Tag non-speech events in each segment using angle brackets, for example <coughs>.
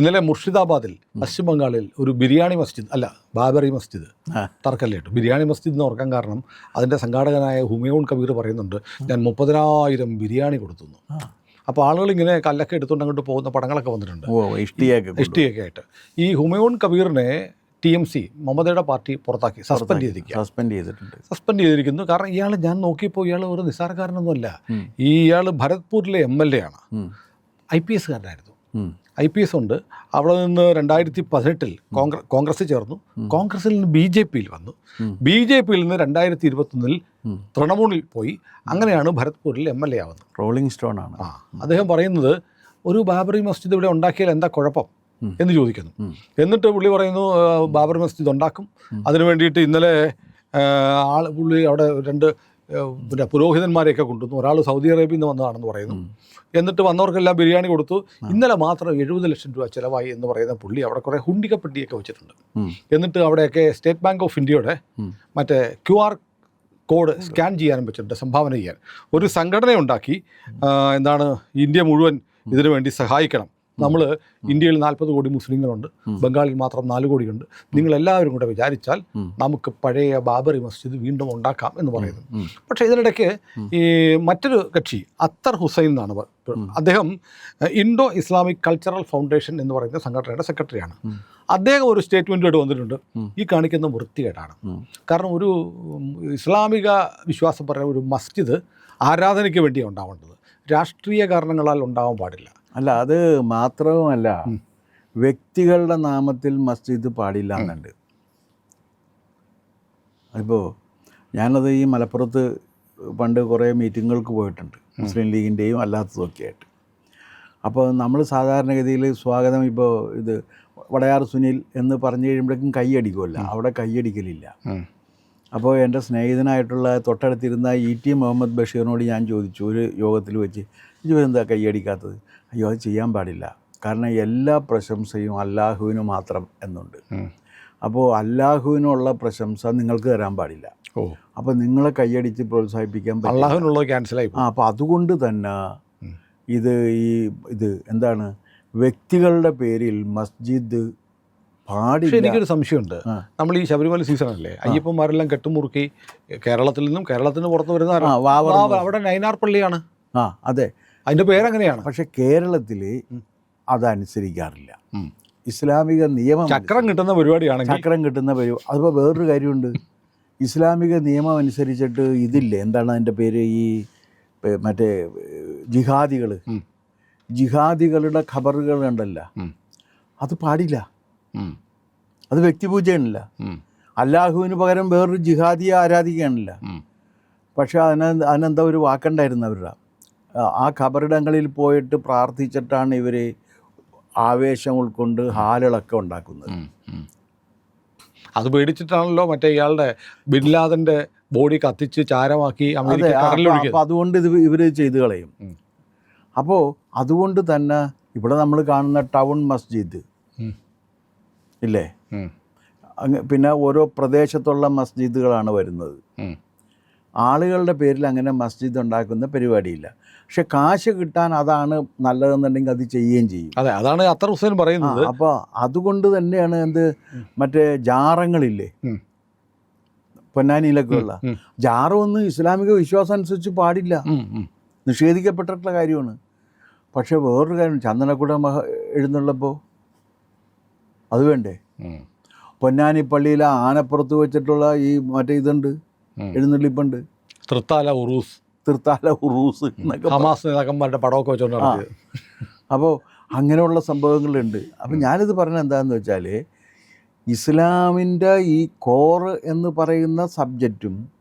ഇന്നലെ മുർഷിദാബാദിൽ പശ്ചിമ ബംഗാളിൽ ഒരു ബിരിയാണി മസ്ജിദ് അല്ല ബാബറി മസ്ജിദ് തർക്കല്ലേട്ടു ബിരിയാണി മസ്ജിദ് എന്ന് ഓർക്കാൻ കാരണം അതിന്റെ സംഘാടകനായ ഹുമയൂൺ കബീർ പറയുന്നുണ്ട് ഞാൻ മുപ്പതിനായിരം ബിരിയാണി കൊടുത്തുന്നു. അപ്പോൾ ആളുകൾ ഇങ്ങനെ കല്ലൊക്കെ എടുത്തുകൊണ്ട് അങ്ങോട്ട് പോകുന്ന പടങ്ങളൊക്കെ വന്നിട്ടുണ്ട്. ഇഷ്ടിയൊക്കെ ആയിട്ട്. ഈ ഹുമയോൺ കബീറിനെ ടി എം സി മമതയുടെ പാർട്ടി പുറത്താക്കി സസ്പെൻഡ് ചെയ്തിരിക്കുക സസ്പെൻഡ് ചെയ്തിട്ടുണ്ട്. സസ്പെൻഡ് ചെയ്തിരിക്കുന്നു. കാരണം ഇയാൾ ഞാൻ നോക്കിയപ്പോൾ ഇയാൾ ഒരു നിസ്സാരക്കാരനൊന്നുമല്ല. ഈ ഇയാൾ ഭരത്പൂരിലെ എം എൽ എ ആണ്. ഐ പി എസ്കാരനായിരുന്നു. ഐ പി എസ് ഉണ്ട്. അവിടെ നിന്ന് രണ്ടായിരത്തി പതിനെട്ടിൽ കോൺഗ്രസ് കോൺഗ്രസ് ചേർന്നു. കോൺഗ്രസിൽ നിന്ന് ബി ജെ പിയിൽ വന്നു. ബി ജെ പിയിൽ നിന്ന് രണ്ടായിരത്തി ഇരുപത്തൊന്നിൽ. തൃണമൂലിൽ പോയി. അങ്ങനെയാണ് ഭരത്പൂരിൽ എം എൽ എ ആവുന്നത്. റോളിംഗ് സ്റ്റോൺ ആണ്. ആ അദ്ദേഹം പറയുന്നത് ഒരു ബാബറി മസ്ജിദ് ഇവിടെ ഉണ്ടാക്കിയാൽ എന്താ കുഴപ്പം എന്ന് ചോദിക്കുന്നു. എന്നിട്ട് പുള്ളി പറയുന്നു ബാബറി മസ്ജിദ് ഉണ്ടാക്കും. അതിനു വേണ്ടിയിട്ട് ഇന്നലെ ആൾ പുള്ളി അവിടെ രണ്ട് പിന്നെ പുരോഹിതന്മാരെയൊക്കെ കൊണ്ടുവന്നു. ഒരാൾ സൗദി അറേബ്യയിൽ നിന്ന് വന്നതാണെന്ന് പറയുന്നു. എന്നിട്ട് വന്നവർക്കെല്ലാം ബിരിയാണി കൊടുത്തു. ഇന്നലെ മാത്രം എഴുപത് ലക്ഷം രൂപ ചിലവായി എന്ന് പറയുന്ന പുള്ളി അവിടെ കുറേ ഹുണ്ടികപ്പെട്ടിയൊക്കെ വെച്ചിട്ടുണ്ട്. എന്നിട്ട് അവിടെയൊക്കെ സ്റ്റേറ്റ് ബാങ്ക് ഓഫ് ഇന്ത്യയുടെ. മറ്റേ ക്യു ആർ കോഡ് സ്കാൻ ചെയ്യാനും വെച്ചിട്ടുണ്ട് സംഭാവന ചെയ്യാൻ. ഒരു സംഘടന ഉണ്ടാക്കി എന്താണ് ഇന്ത്യ മുഴുവൻ ഇതിനു വേണ്ടി സഹായിക്കണം. നമ്മൾ ഇന്ത്യയിൽ നാൽപ്പത് കോടി മുസ്ലിങ്ങളുണ്ട് ബംഗാളിൽ മാത്രം നാല് കോടിയുണ്ട്. നിങ്ങൾ എല്ലാവരും കൂടെ വിചാരിച്ചാൽ നമുക്ക് പഴയ ബാബറി മസ്ജിദ് വീണ്ടും ഉണ്ടാക്കാം എന്ന് പറയുന്നു. ഉം. പക്ഷേ ഇതിനിടയ്ക്ക് ഈ മറ്റൊരു കക്ഷി അത്തർ ഹുസൈൻ എന്നാണ് അദ്ദേഹം ഇൻഡോ ഇസ്ലാമിക് കൾച്ചറൽ ഫൗണ്ടേഷൻ എന്ന് പറയുന്ന സംഘടനയുടെ സെക്രട്ടറിയാണ്. അദ്ദേഹം ഒരു സ്റ്റേറ്റ്മെന്റുമായിട്ട് വന്നിട്ടുണ്ട്. ഈ കാണിക്കുന്ന വൃത്തികേടാണ്. കാരണം ഒരു ഇസ്ലാമിക വിശ്വാസം പറയുന്ന ഒരു മസ്ജിദ് ആരാധനയ്ക്ക് വേണ്ടിയാണ് ഉണ്ടാവേണ്ടത്. രാഷ്ട്രീയ കാരണങ്ങളാൽ ഉണ്ടാവാൻ പാടില്ല. അല്ല അത് മാത്രവുമല്ല വ്യക്തികളുടെ നാമത്തിൽ മസ്ജിദ് പാടില്ല എന്നുണ്ട് ഇപ്പോൾ ഞാനത് ഈ മലപ്പുറത്ത് പണ്ട് കുറേ മീറ്റിങ്ങുകൾക്ക് പോയിട്ടുണ്ട് മുസ്ലിം ലീഗിന്റെയും അല്ലാത്തതൊക്കെ ആയിട്ട് അപ്പോൾ നമ്മൾ സാധാരണഗതിയിൽ സ്വാഗതം ഇപ്പോൾ ഇത് വടയാർ സുനിൽ എന്ന് പറഞ്ഞു കഴിയുമ്പോഴേക്കും കൈയടിക്കുമല്ല അവിടെ കൈയടിക്കലില്ല അപ്പോൾ എന്റെ സ്നേഹിതനായിട്ടുള്ള തൊട്ടടുത്തിരുന്ന ഇ ടി മുഹമ്മദ് ബഷീറിനോട് ഞാൻ ചോദിച്ചു ഒരു യോഗത്തിൽ വെച്ച് ഇത് എന്താ കൈയടിക്കാത്തത്? അയ്യോ അത് ചെയ്യാൻ പാടില്ല. കാരണം എല്ലാ പ്രശംസയും അല്ലാഹുവിന് മാത്രം എന്നുണ്ട്. അപ്പോൾ അല്ലാഹുവിനുള്ള പ്രശംസ നിങ്ങൾക്ക് തരാൻ പാടില്ല. ഓ. അപ്പോൾ നിങ്ങളെ കൈയടിച്ച് പ്രോത്സാഹിപ്പിക്കാൻ അള്ളാഹുവിനുള്ളത് ക്യാൻസലായി ആ അപ്പോൾ അതുകൊണ്ട് തന്നെ ഇത് ഈ ഇത് എന്താണ്? വ്യക്തികളുടെ പേരിൽ മസ്ജിദ് പാടി എനിക്കൊരു സംശയമുണ്ട്. നമ്മൾ ഈ ശബരിമല സീസൺ അല്ലേ? അയ്യപ്പന്മാരെല്ലാം കെട്ടുമുറുക്കി കേരളത്തിൽ നിന്നും കേരളത്തിന് പുറത്ത് വരുന്ന അവിടെ നൈനാർ പള്ളിയാണ്. ആ അതെ. അതിന്റെ പേരങ്ങനെയാണ്. പക്ഷെ കേരളത്തിൽ. അതനുസരിക്കാറില്ല. ഇസ്ലാമിക നിയമം ചക്രം കിട്ടുന്ന പരിപാടിയാണ് ചക്രം കിട്ടുന്ന പരി അതിപ്പോൾ വേറൊരു കാര്യമുണ്ട്. ഇസ്ലാമിക നിയമം അനുസരിച്ചിട്ട് ഇതില്ലേ? എന്താണ് അതിന്റെ പേര്? ഈ മറ്റേ ജിഹാദികൾ ജിഹാദികളുടെ ഖബറുകൾ ഉണ്ടല്ല അത് പാടില്ല. അത് വ്യക്തിപൂജയാണില്ല. അല്ലാഹുവിന് പകരം വേറൊരു ജിഹാദിയെ ആരാധിക്കുകയാണില്ല പക്ഷെ അതിന് അതിനെന്താ ഒരു വാക്കുണ്ടായിരുന്നു അവരുടെ? ആ- ഖബറിടങ്ങളിൽ പോയിട്ട് പ്രാർത്ഥിച്ചിട്ടാണ് ഇവർ ആവേശം ഉൾക്കൊണ്ട് ഹാലുകളൊക്കെ ഉണ്ടാക്കുന്നത്. അത് പേടിച്ചിട്ടാണല്ലോ മറ്റേ ഇയാളുടെ ബിൻലാദന്റെ ബോഡി കത്തിച്ച് ചാരമാക്കി അമേരിക്ക അതുകൊണ്ട് ഇത് ഇവർ ചെയ്തു കളയും. അപ്പോൾ അതുകൊണ്ട് തന്നെ ഇവിടെ നമ്മൾ കാണുന്ന ടൗൺ മസ്ജിദ്. ഇല്ലേ? പിന്നെ ഓരോ പ്രദേശത്തുള്ള മസ്ജിദുകളാണ് വരുന്നത്. ആളുകളുടെ പേരിൽ അങ്ങനെ മസ്ജിദ് ഉണ്ടാക്കുന്ന പരിപാടിയില്ല. പക്ഷെ കാശ് കിട്ടാൻ അതാണ് നല്ലതെന്നുണ്ടെങ്കിൽ അത് ചെയ്യുകയും ചെയ്യും. അതെ അതാണ് അത്ര ഹുസൈൻ പറയുന്നത്. അപ്പോൾ അതുകൊണ്ട് തന്നെയാണ് എന്ത് മറ്റേ ജാറങ്ങളില്ലേ. പൊന്നാനിയിലൊക്കെ ഉള്ള ജാറൊന്നും ഇസ്ലാമിക വിശ്വാസം അനുസരിച്ച് പാടില്ല. നിഷേധിക്കപ്പെട്ടിട്ടുള്ള കാര്യമാണ്. പക്ഷേ വേറൊരു കാര്യം ചന്ദനക്കുട മഹ എഴുന്നള്ളപ്പോൾ അത് വേണ്ടേ. പൊന്നാനി പള്ളിയിലെ ആനപ്പുറത്ത് വെച്ചിട്ടുള്ള ഈ മറ്റേ ഇതുണ്ട്. എഴുന്നള്ളിപ്പുണ്ട്. തൃത്താല ഉറൂസ്. തൃത്താല ഉറൂസ് എന്നൊക്കെ ഹമാസ് നേതാക്കന്മാരുടെ പടമൊക്കെ വെച്ചോണ്ട് അപ്പോൾ അങ്ങനെയുള്ള സംഭവങ്ങളുണ്ട്. അപ്പം ഞാനിത് പറഞ്ഞത് എന്താണെന്ന് വെച്ചാൽ ഇസ്ലാമിന്റെ ഈ കോർ എന്ന് പറയുന്ന സബ്ജക്റ്റും.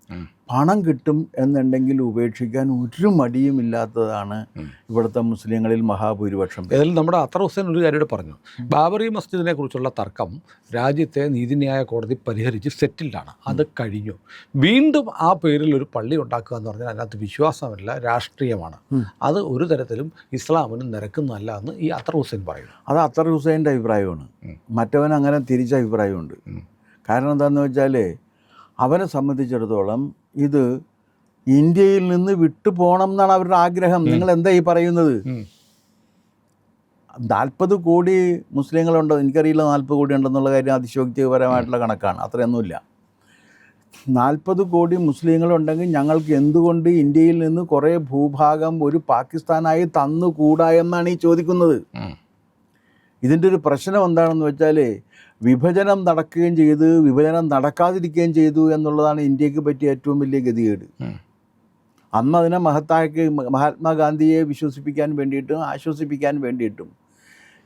പണം കിട്ടും എന്നുണ്ടെങ്കിൽ ഉപേക്ഷിക്കാൻ ഒരു മടിയുമില്ലാത്തതാണ് ഇല്ലാത്തതാണ് ഇവിടുത്തെ മുസ്ലിങ്ങളിൽ മഹാഭൂരിപക്ഷം. ഏതായാലും നമ്മുടെ അത്ര ഹുസൈൻ ഒരു കാര്യം പറഞ്ഞു. ബാബറി മസ്ജിദിനെ കുറിച്ചുള്ള തർക്കം രാജ്യത്തെ നീതിന്യായ കോടതി പരിഹരിച്ച് സെറ്റിൽഡാണ് അത് കഴിഞ്ഞു. വീണ്ടും ആ പേരിൽ ഒരു പള്ളി ഉണ്ടാക്കുക എന്ന് പറഞ്ഞാൽ അതിനകത്ത് വിശ്വാസമല്ല രാഷ്ട്രീയമാണ്. അത് ഒരു തരത്തിലും ഇസ്ലാമിന് നിരക്കുന്നതല്ല എന്ന് ഈ അത്ര ഹുസൈൻ പറയുന്നു. അത് അത്ര ഹുസൈന്റെ അഭിപ്രായമാണ്. മറ്റവൻ അങ്ങനെ തിരിച്ച അഭിപ്രായമുണ്ട്. കാരണം എന്താണെന്ന് വെച്ചാൽ അവനെ സംബന്ധിച്ചിടത്തോളം ഇത് ഇന്ത്യയിൽ നിന്ന് വിട്ടു പോകണം എന്നാണ് അവരുടെ ആഗ്രഹം. നിങ്ങൾ എന്താ ഈ പറയുന്നത്. നാൽപ്പത് കോടി മുസ്ലിങ്ങളുണ്ടോ? എനിക്കറിയില്ല നാൽപ്പത് കോടി ഉണ്ടെന്നുള്ള കാര്യം അതിശോക്തിപരമായിട്ടുള്ള കണക്കാണ്. അത്രയൊന്നുമില്ല. നാൽപ്പത് കോടി മുസ്ലിങ്ങളുണ്ടെങ്കിൽ ഞങ്ങൾക്ക് എന്തുകൊണ്ട് ഇന്ത്യയിൽ നിന്ന് കുറേ ഭൂഭാഗം ഒരു പാകിസ്ഥാനായി തന്നുകൂടാ എന്നാണ് ഈ ചോദിക്കുന്നത്. ഇതിന്റെ ഒരു പ്രശ്നം എന്താണെന്ന് വെച്ചാൽ വിഭജനം നടക്കുകയും ചെയ്തു വിഭജനം നടക്കാതിരിക്കുകയും ചെയ്തു എന്നുള്ളതാണ് ഇന്ത്യയ്ക്ക് പറ്റിയ ഏറ്റവും വലിയ ഗതികേട്. അന്ന് അതിനെ മഹത്താക്കി മഹാത്മാഗാന്ധിയെ വിശ്വസിപ്പിക്കാൻ വേണ്ടിയിട്ടും ആശ്വസിപ്പിക്കാൻ വേണ്ടിയിട്ടും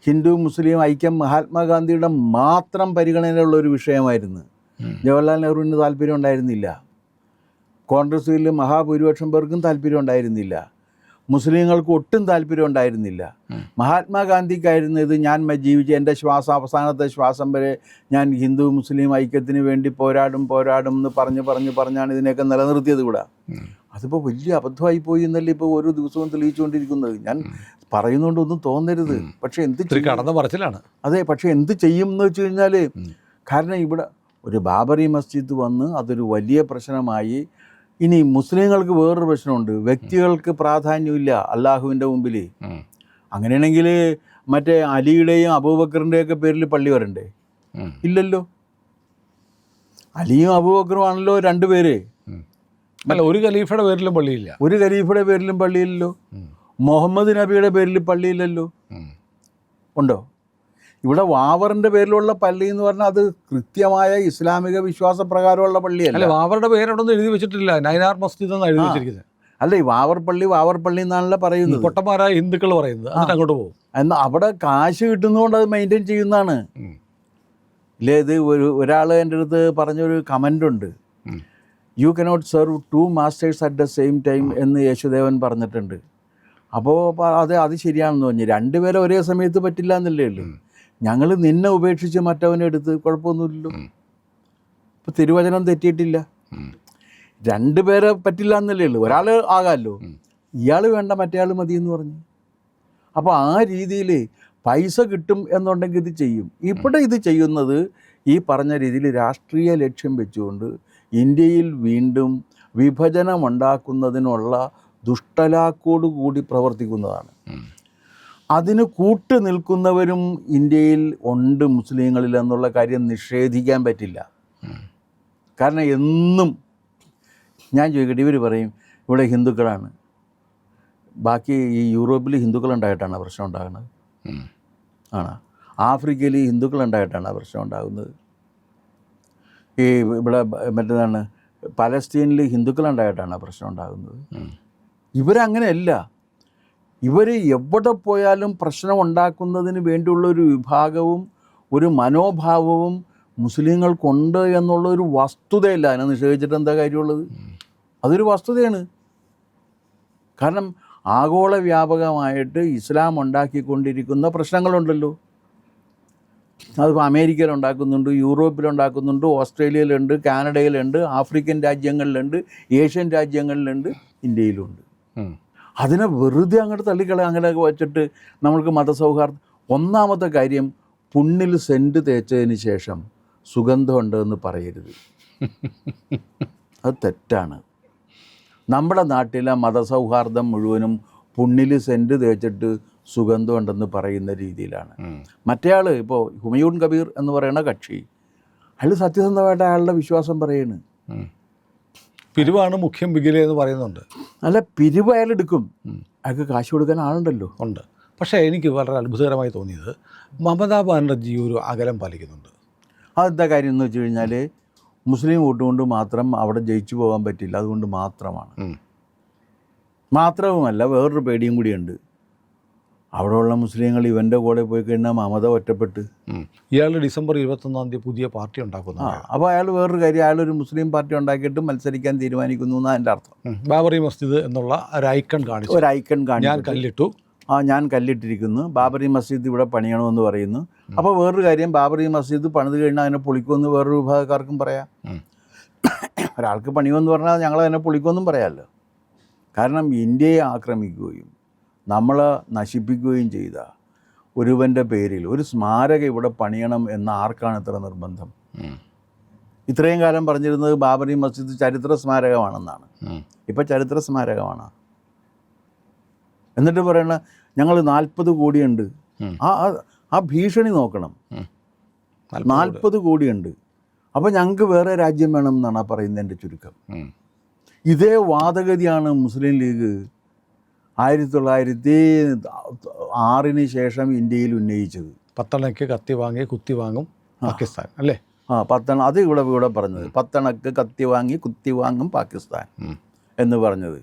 ഹിന്ദു മുസ്ലിം ഐക്യം മഹാത്മാഗാന്ധിയുടെ മാത്രം പരിഗണനയുള്ള ഒരു വിഷയമായിരുന്നു. ജവഹർലാൽ നെഹ്റുവിന് താല്പര്യം ഉണ്ടായിരുന്നില്ല. കോൺഗ്രസ്സിൽ മഹാഭൂരിപക്ഷം പേർക്കും താല്പര്യം ഉണ്ടായിരുന്നില്ല. മുസ്ലിങ്ങൾക്ക് ഒട്ടും താല്പര്യം ഉണ്ടായിരുന്നില്ല. മഹാത്മാഗാന്ധിക്കായിരുന്നു ഇത് ഞാൻ ജീവിച്ച് എന്റെ ശ്വാസം അവസാനത്തെ ശ്വാസം വരെ ഞാൻ ഹിന്ദു മുസ്ലിം ഐക്യത്തിന് വേണ്ടി പോരാടും പോരാടും എന്ന് പറഞ്ഞ് പറഞ്ഞ് പറഞ്ഞാണ് ഇതിനെയൊക്കെ നിലനിർത്തിയത് കൂടെ. അതിപ്പോൾ വലിയ അബദ്ധമായി പോയി എന്നല്ലേ ഇപ്പോൾ ഓരോ ദിവസവും തെളിയിച്ചുകൊണ്ടിരിക്കുന്നത്. ഞാൻ പറയുന്നതുകൊണ്ട് ഒന്നും തോന്നരുത്. പക്ഷേ എന്ത് കടന്ന പറച്ചിലാണ്. അതെ പക്ഷേ എന്ത് ചെയ്യും എന്ന് വെച്ച് കഴിഞ്ഞാൽ കാരണം ഇവിടെ ഒരു ബാബറി മസ്ജിദ് വന്ന് അതൊരു വലിയ പ്രശ്നമായി ഇനി മുസ്ലിങ്ങൾക്ക് വേറൊരു പ്രശ്നമുണ്ട്. വ്യക്തികൾക്ക് പ്രാധാന്യമില്ല അള്ളാഹുവിന്റെ മുമ്പിൽ. അങ്ങനെയാണെങ്കിൽ മറ്റേ അലിയുടെയും അബൂബക്കറിന്റെയൊക്കെ പേരിൽ പള്ളി വരണ്ടേ? ഇല്ലല്ലോ. അലിയും അബൂബക്കറും ആണല്ലോ രണ്ടുപേര് പേര്. അല്ല ഒരു ഖലീഫയുടെ പേരിലും പള്ളിയില്ല. ഒരു ഖലീഫയുടെ പേരിലും പള്ളിയില്ലല്ലോ. മുഹമ്മദ് നബിയുടെ പേരിൽ പള്ളിയില്ലല്ലോ. ഉണ്ടോ? ഇവിടെ വാവറിന്റെ പേരിലുള്ള പള്ളി എന്ന് പറഞ്ഞാൽ അത് കൃത്യമായ ഇസ്ലാമിക വിശ്വാസ പ്രകാരമുള്ള പള്ളിയല്ല വാവറുടെ പേരൊന്നും എഴുതി വെച്ചിട്ടില്ല. നൈനാർ മസ്ജിദ് എന്നാണ് എഴുതി വെച്ചിരിക്കുന്നത്. അല്ല ഈ വാവർ പള്ളി വാവർ പള്ളി എന്നാണല്ലോ പറയുന്നത്. പൊട്ടന്മാരായ ഹിന്ദുക്കൾ പറയുന്നത്. എന്നിട്ട് അങ്ങോട്ട് പോകും. എന്നാൽ അവിടെ കാശ് കിട്ടുന്നതുകൊണ്ട് അത് മെയിന്റെയിൻ ചെയ്യുന്നതാണ്. ഇല്ലേ ഇത് ഒരു ഒരാൾ എന്റെ അടുത്ത് പറഞ്ഞൊരു കമന്റ് ഉണ്ട്. You cannot serve two masters at the same time എന്ന് യേശുദേവൻ പറഞ്ഞിട്ടുണ്ട്. അപ്പോൾ അത് അത് ശരിയാണെന്ന് പറഞ്ഞു. രണ്ടുപേരെ ഒരേ സമയത്ത് പറ്റില്ല എന്നല്ലേ ഉള്ളൂ. ഞങ്ങൾ നിന്നെ ഉപേക്ഷിച്ച് മറ്റവനെ എടുത്ത് കുഴപ്പമൊന്നുമില്ലല്ലോ. ഇപ്പൊ തിരുവചനം തെറ്റിയിട്ടില്ല. രണ്ടുപേരെ പറ്റില്ല എന്നല്ലേ ഉള്ളൂ. ഒരാൾ ആകാമല്ലോ. ഇയാൾ വേണ്ട മറ്റേയാൾ മതി എന്ന് പറഞ്ഞു. അപ്പോൾ ആ രീതിയിൽ പൈസ കിട്ടും എന്നുണ്ടെങ്കിൽ ഇത് ചെയ്യും. ഇവിടെ ഇത് ചെയ്യുന്നത് ഈ പറഞ്ഞ രീതിയിൽ രാഷ്ട്രീയ ലക്ഷ്യം വെച്ചുകൊണ്ട് ഇന്ത്യയിൽ വീണ്ടും വിഭജനമുണ്ടാക്കുന്നതിനുള്ള ദുഷ്ടലാക്കോടുകൂടി പ്രവർത്തിക്കുന്നതാണ്. അതിന് കൂട്ട് നിൽക്കുന്നവരും ഇന്ത്യയിൽ ഉണ്ട് മുസ്ലിങ്ങളിൽ എന്നുള്ള കാര്യം നിഷേധിക്കാൻ പറ്റില്ല. കാരണം എന്നും ഞാൻ ചോദിക്കട്ടെ ഇവർ പറയും ഇവിടെ ഹിന്ദുക്കളാണ്. ബാക്കി ഈ യൂറോപ്പിൽ ഹിന്ദുക്കളുണ്ടായിട്ടാണ് പ്രശ്നം ഉണ്ടാകുന്നത്. ആണോ? ആഫ്രിക്കയിൽ ഹിന്ദുക്കളുണ്ടായിട്ടാണ് പ്രശ്നം ഉണ്ടാകുന്നത്. ഈ ഇവിടെ മറ്റേതാണ് പലസ്തീനിൽ ഹിന്ദുക്കളുണ്ടായിട്ടാണ് പ്രശ്നം ഉണ്ടാകുന്നത്. ഇവരങ്ങനെയല്ല. ഇവർ എവിടെ പോയാലും പ്രശ്നം ഉണ്ടാക്കുന്നതിന് വേണ്ടിയുള്ള ഒരു വിഭാഗവും ഒരു മനോഭാവവും മുസ്ലിങ്ങൾക്കുണ്ട് എന്നുള്ള ഒരു വസ്തുതയല്ല. അതിനെ നിഷേധിച്ചിട്ട് എന്താ കാര്യമുള്ളത്? അതൊരു വസ്തുതയാണ്. കാരണം ആഗോള വ്യാപകമായിട്ട് ഇസ്ലാം ഉണ്ടാക്കിക്കൊണ്ടിരിക്കുന്ന പ്രശ്നങ്ങളുണ്ടല്ലോ. അതിപ്പോൾ അമേരിക്കയിൽ ഉണ്ടാക്കുന്നുണ്ട് യൂറോപ്പിൽ ഉണ്ടാക്കുന്നുണ്ട് ഓസ്ട്രേലിയയിലുണ്ട് കാനഡയിലുണ്ട് ആഫ്രിക്കൻ രാജ്യങ്ങളിലുണ്ട് ഏഷ്യൻ രാജ്യങ്ങളിലുണ്ട് ഇന്ത്യയിലുണ്ട്. അതിനെ വെറുതെ അങ്ങോട്ട് തള്ളിക്കള അങ്ങനെ വെച്ചിട്ട് നമ്മൾക്ക് മതസൗഹാർദ്ദം. ഒന്നാമത്തെ കാര്യം പുണ്ണിൽ സെന്റ് തേച്ചതിന് ശേഷം സുഗന്ധമുണ്ട് എന്ന് പറയരുത്. അത് തെറ്റാണ്. നമ്മുടെ നാട്ടിലെ മതസൗഹാർദ്ദം മുഴുവനും പുണ്ണിൽ സെന്റ് തേച്ചിട്ട് സുഗന്ധമുണ്ടെന്ന് പറയുന്ന രീതിയിലാണ്. മറ്റേ മറ്റേയാൾ ഇപ്പോൾ ഹുമയൂൺ കബീർ എന്ന് പറയുന്ന കക്ഷി അയാൾ സത്യസന്ധമായിട്ട് അയാളുടെ വിശ്വാസം പറയാണ്. പിരിവാണ് മുഖ്യം ബിഗിലെ എന്ന് പറയുന്നുണ്ട്. അല്ല പിരിവ് അയാൾ എടുക്കും. അയാൾക്ക് കാശ് കൊടുക്കാൻ ആളുണ്ടല്ലോ. ഉണ്ട്. പക്ഷേ എനിക്ക് വളരെ അത്ഭുതകരമായി തോന്നിയത് മമതാ ബാനർജി ഒരു അകലം പാലിക്കുന്നുണ്ട്. അതെന്താ കാര്യം എന്ന് വെച്ച് കഴിഞ്ഞാൽ മുസ്ലിം വോട്ട് കൊണ്ട് മാത്രം അവിടെ ജയിച്ചു പോകാൻ പറ്റില്ല. അതുകൊണ്ട് മാത്രമാണ്. മാത്രവുമല്ല വേറൊരു പേടിയും കൂടിയുണ്ട്. അവിടെയുള്ള മുസ്ലിങ്ങൾ ഇവന്റെ കൂടെ പോയി കഴിഞ്ഞാൽ മമത ഒറ്റപ്പെട്ട്. ഇയാൾ ഡിസംബർ ഇരുപത്തൊന്നാം തീയതി പുതിയ പാർട്ടി ഉണ്ടാക്കുന്നു ആ അപ്പോൾ അയാൾ വേറൊരു കാര്യം അയാളൊരു മുസ്ലിം പാർട്ടി ഉണ്ടാക്കിയിട്ട് മത്സരിക്കാൻ തീരുമാനിക്കുന്നു എന്നാണ് എന്റെ അർത്ഥം. ബാബറി മസ്ജിദ് എന്നുള്ള ഒരു ഐക്കൺ കാണിച്ചു. ഒരു ഐക്കൺ കാണിച്ചു. ഞാൻ കല്ലിട്ടു. ആ ഞാൻ കല്ലിട്ടിരിക്കുന്നു. ബാബറി മസ്ജിദ് ഇവിടെ പണിയണമെന്ന് പറയുന്നു. അപ്പോൾ വേറൊരു കാര്യം ബാബറി മസ്ജിദ് പണിത് കഴിഞ്ഞാൽ അതിനെ പൊളിക്കുമെന്ന് വേറൊരു വിഭാഗക്കാർക്കും പറയാം. ഒരാൾക്ക് പണിയുമെന്ന് പറഞ്ഞാൽ ഞങ്ങൾ അതിനെ പൊളിക്കുമെന്നും പറയാമല്ലോ. കാരണം ഇന്ത്യയെ ആക്രമിക്കുകയും നമ്മളെ നശിപ്പിക്കുകയും ചെയ്ത ഒരുവന്റെ പേരിൽ ഒരു സ്മാരക ഇവിടെ പണിയണം എന്ന ആർക്കാണ് ഇത്ര നിർബന്ധം? ഇത്രയും കാലം പറഞ്ഞിരുന്നത് ബാബറി മസ്ജിദ് ചരിത്ര സ്മാരകമാണെന്നാണ്. ഇപ്പം ചരിത്ര സ്മാരകമാണ്? എന്നിട്ട് പറയണ ഞങ്ങൾ നാൽപ്പത് കോടിയുണ്ട്. ആ ആ- ഭീഷണി നോക്കണം. നാൽപ്പത് കോടിയുണ്ട്. അപ്പോൾ ഞങ്ങൾക്ക് വേറെ രാജ്യം വേണം എന്നാണ് പറയുന്നതിന്റെ ചുരുക്കം. ഇതേ വാദഗതിയാണ് മുസ്ലിം ലീഗ് ആയിരത്തി തൊള്ളായിരത്തി ആറിന് ശേഷം ഇന്ത്യയിൽ ഉന്നയിച്ചത്. പത്തണക്ക് കത്തി വാങ്ങി കുത്തി വാങ്ങും പാകിസ്ഥാൻ അല്ലേ? ആ പത്തണ അത് ഇവിടെ ഇവിടെ പറഞ്ഞത്. പത്തണക്ക് കത്തി വാങ്ങി കുത്തി വാങ്ങും പാകിസ്ഥാൻ എന്ന് പറഞ്ഞത്.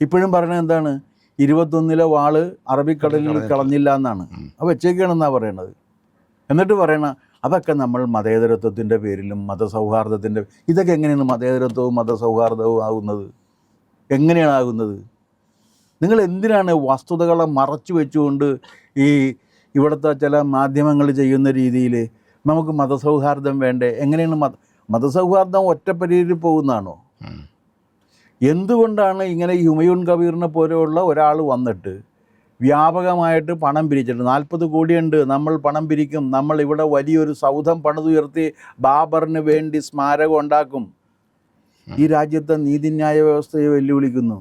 ഇപ്പോഴും പറയുന്നത് എന്താണ്? ഇരുപത്തൊന്നിലെ വാൾ അറബിക്കടലിൽ കളഞ്ഞില്ല എന്നാണ്. അത് വെച്ചേക്കാണെന്നാണ് പറയണത്. എന്നിട്ട് പറയണ അതൊക്കെ നമ്മൾ മതേതരത്വത്തിന്റെ പേരിലും മതസൗഹാർദ്ദത്തിന്റെ ഇതൊക്കെ എങ്ങനെയാണ് മതേതരത്വവും മതസൗഹാർദ്ദവും ആകുന്നത് എങ്ങനെയാണ് ആകുന്നത്? നിങ്ങൾ എന്തിനാണ് വസ്തുതകളെ മറച്ചു വെച്ചുകൊണ്ട് ഈ ഇവിടുത്തെ ചില മാധ്യമങ്ങൾ ചെയ്യുന്ന രീതിയിൽ നമുക്ക് മതസൗഹാർദ്ദം വേണ്ടേ? എങ്ങനെയാണ് മത മതസൗഹാർദ്ദം ഒറ്റപ്പരിയിൽ പോകുന്നതാണോ? എന്തുകൊണ്ടാണ് ഇങ്ങനെ ഹുമയുൻ ഹുമയൂൺ കബീറിനെ പോലെയുള്ള ഒരാൾ വന്നിട്ട് വ്യാപകമായിട്ട് പണം പിരിച്ചിട്ട് നാൽപ്പത് കോടിയുണ്ട് നമ്മൾ പണം പിരിക്കും നമ്മൾ ഇവിടെ വലിയൊരു സൗധം പണിതുയർത്തി ബാബറിന് വേണ്ടി സ്മാരകം ഉണ്ടാക്കും. ഈ രാജ്യത്തെ നീതിന്യായ വ്യവസ്ഥയെ വെല്ലുവിളിക്കുന്നു.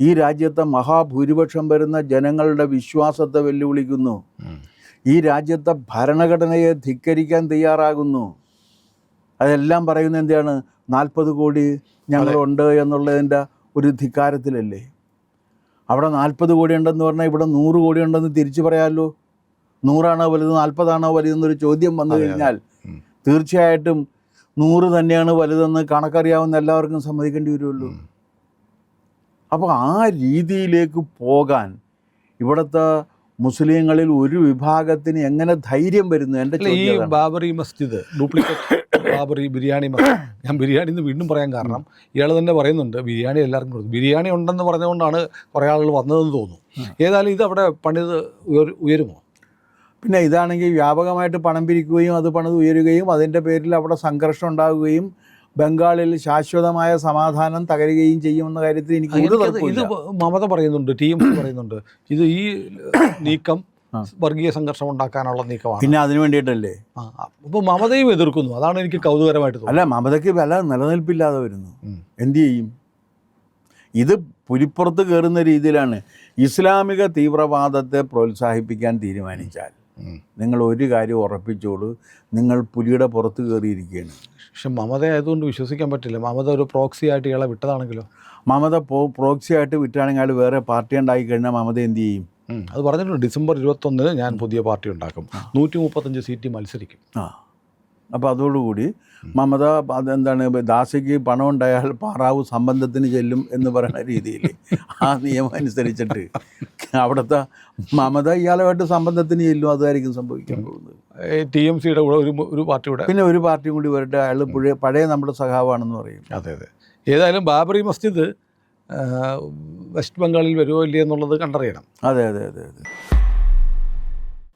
ഈ രാജ്യത്തെ മഹാഭൂരിപക്ഷം വരുന്ന ജനങ്ങളുടെ വിശ്വാസത്തെ വെല്ലുവിളിക്കുന്നു. ഈ രാജ്യത്തെ ഭരണഘടനയെ ധിക്കരിക്കാൻ തയ്യാറാകുന്നു. അതെല്ലാം പറയുന്നത് എന്താണ് നാൽപ്പത് കോടി ഞങ്ങളുണ്ട് എന്നുള്ളതിന്റെ ഒരു ധിക്കാരത്തിലല്ലേ? അവിടെ നാൽപ്പത് കോടി ഉണ്ടെന്ന് പറഞ്ഞാൽ ഇവിടെ നൂറ് കോടി ഉണ്ടെന്ന് തിരിച്ചു പറയാമല്ലോ. നൂറാണോ വലുത് നാൽപ്പതാണോ വലുതെന്നൊരു ചോദ്യം വന്നു. കഴിഞ്ഞാൽ തീർച്ചയായിട്ടും നൂറ് തന്നെയാണ് വലുതെന്ന് കണക്കറിയാവുന്ന എല്ലാവർക്കും സമ്മതിക്കേണ്ടി വരുമല്ലോ. അപ്പോൾ ആ രീതിയിലേക്ക് പോകാൻ ഇവിടുത്തെ മുസ്ലിങ്ങളിൽ ഒരു വിഭാഗത്തിന് എങ്ങനെ ധൈര്യം വരുന്നു? എന്റെ ഈ ബാബറി മസ്ജിദ് ഡ്യൂപ്ലിക്കേറ്റ് ബാബറി ബിരിയാണി മസ്ജിദ്. ഞാൻ ബിരിയാണി എന്ന് വീണ്ടും പറയാൻ കാരണം ഇയാൾ തന്നെ പറയുന്നുണ്ട് ബിരിയാണി എല്ലാവർക്കും കൊടുക്കും. ബിരിയാണി ഉണ്ടെന്ന് പറഞ്ഞുകൊണ്ടാണ് കുറേ ആളുകൾ വന്നതെന്ന് തോന്നുന്നു. ഏതായാലും ഇത് അവിടെ പണിത് ഉയരുമോ? പിന്നെ ഇതാണെങ്കിൽ വ്യാപകമായിട്ട് പണം പിരിക്കുകയും അത് പണിത് ഉയരുകയും അതിന്റെ പേരിൽ അവിടെ സംഘർഷം ഉണ്ടാകുകയും ബംഗാളിൽ ശാശ്വതമായ സമാധാനം തകരുകയും ചെയ്യുമെന്ന കാര്യത്തിൽ എനിക്ക് ഇത് മമത പറയുന്നുണ്ട് ടി എം <coughs> പറയുന്നുണ്ട്. ഇത് ഈ <coughs> നീക്കം വർഗീയ സംഘർഷം ഉണ്ടാക്കാനുള്ള നീക്കമാണ്. പിന്നെ അതിന് വേണ്ടിയിട്ടല്ലേ? അപ്പോൾ മമതയും എതിർക്കുന്നു. അതാണ് എനിക്ക് കൗതുകരമായിട്ട് അല്ല മമതയ്ക്ക് വില നിലനിൽപ്പില്ലാതെ വരുന്നു. എന്തു ചെയ്യും? ഇത് പുലിപ്പുറത്ത് കയറുന്ന രീതിയിലാണ് ഇസ്ലാമിക തീവ്രവാദത്തെ പ്രോത്സാഹിപ്പിക്കാൻ തീരുമാനിച്ചാൽ. നിങ്ങൾ ഒരു കാര്യം ഉറപ്പിച്ചോളൂ. നിങ്ങൾ പുലിയുടെ പുറത്ത് കയറിയിരിക്കുകയാണ്. പക്ഷെ മമത ആയതുകൊണ്ട് വിശ്വസിക്കാൻ പറ്റില്ല. മമത ഒരു പ്രോക്സി ആയിട്ട് ഇയാളെ വിട്ടതാണെങ്കിലോ? മമത പോ പ്രോക്സി ആയിട്ട് വിട്ടാണെങ്കിൽ അയാൾ വേറെ പാർട്ടി ഉണ്ടായി കഴിഞ്ഞാൽ മമത എന്ത് ചെയ്യും? അത് പറഞ്ഞിട്ടുണ്ട്. ഡിസംബർ ഇരുപത്തൊന്നിന് ഞാൻ പുതിയ പാർട്ടി ഉണ്ടാക്കും. നൂറ്റി മുപ്പത്തഞ്ച് സീറ്റ് മത്സരിക്കും. ആ. അപ്പോൾ അതോടുകൂടി മമത അതെന്താണ് ദാസിക്ക് പണം ഉണ്ടായാൽ പാറാവ് സംബന്ധത്തിന് ചെല്ലും എന്ന് പറയുന്ന രീതിയിൽ ആ നിയമം അനുസരിച്ചിട്ട് <laughs> അവിടുത്തെ മമത ഇയാളുമായിട്ട് സംബന്ധത്തിന് ചെല്ലും അതായിരിക്കും സംഭവിക്കാൻ പോകുന്നത്. ടി എം സിയുടെ കൂടെ ഒരു ഒരു പാർട്ടിയുടെ പിന്നെ ഒരു പാർട്ടിയും കൂടി വരട്ടെ അയാൾ പുഴ പഴയ നമ്മുടെ സഖാവാണെന്ന് പറയും. അതെ അതെ. ഏതായാലും ബാബറി മസ്ജിദ് വെസ്റ്റ് ബംഗാളിൽ വരുമോ ഇല്ലയോ എന്നുള്ളത് കണ്ടറിയണം. അതെ അതെ അതെ അതെ.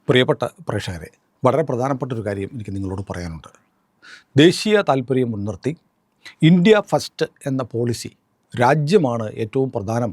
പ്രിയപ്പെട്ട പ്രേക്ഷകരെ വളരെ പ്രധാനപ്പെട്ട ഒരു കാര്യം എനിക്ക് നിങ്ങളോട് പറയാനുണ്ട്. ദേശീയ താല്പര്യം മുൻനിർത്തി ഇന്ത്യ ഫസ്റ്റ് എന്ന പോളിസി രാജ്യമാണ് ഏറ്റവും പ്രധാനം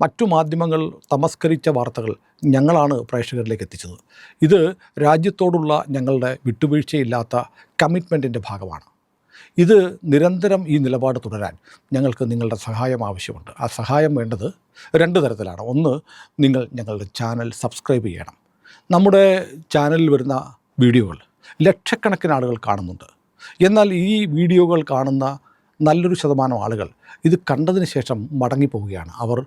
മറ്റു മാധ്യമങ്ങൾ തമസ്കരിച്ച വാർത്തകൾ ഞങ്ങളാണ് പ്രേക്ഷകരിലേക്ക് എത്തിച്ചത്. ഇത് രാജ്യത്തോടുള്ള ഞങ്ങളുടെ വിട്ടുവീഴ്ചയില്ലാത്ത കമ്മിറ്റ്മെന്റിന്റെ ഭാഗമാണ്. ഇത് നിരന്തരം ഈ നിലപാട് തുടരാൻ ഞങ്ങൾക്ക് നിങ്ങളുടെ സഹായം ആവശ്യമുണ്ട്. ആ സഹായം വേണ്ടത് രണ്ട് തരത്തിലാണ്. ഒന്ന് നിങ്ങൾ ഞങ്ങളുടെ ചാനൽ സബ്സ്ക്രൈബ് ചെയ്യണം. നമ്മുടെ ചാനലിൽ വരുന്ന വീഡിയോകൾ ലക്ഷക്കണക്കിന് ആളുകൾ കാണുന്നുണ്ട്. എന്നാൽ ഈ വീഡിയോകൾ കാണുന്ന നല്ലൊരു ശതമാനം ആളുകൾ ഇത് കണ്ടതിന് ശേഷം മടങ്ങിപ്പോവുകയാണ്. അവർ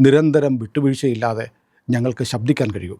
നിരന്തരം വിട്ടുവീഴ്ചയില്ലാതെ ഞങ്ങൾക്ക് ശബ്ദിക്കാൻ കഴിയൂ.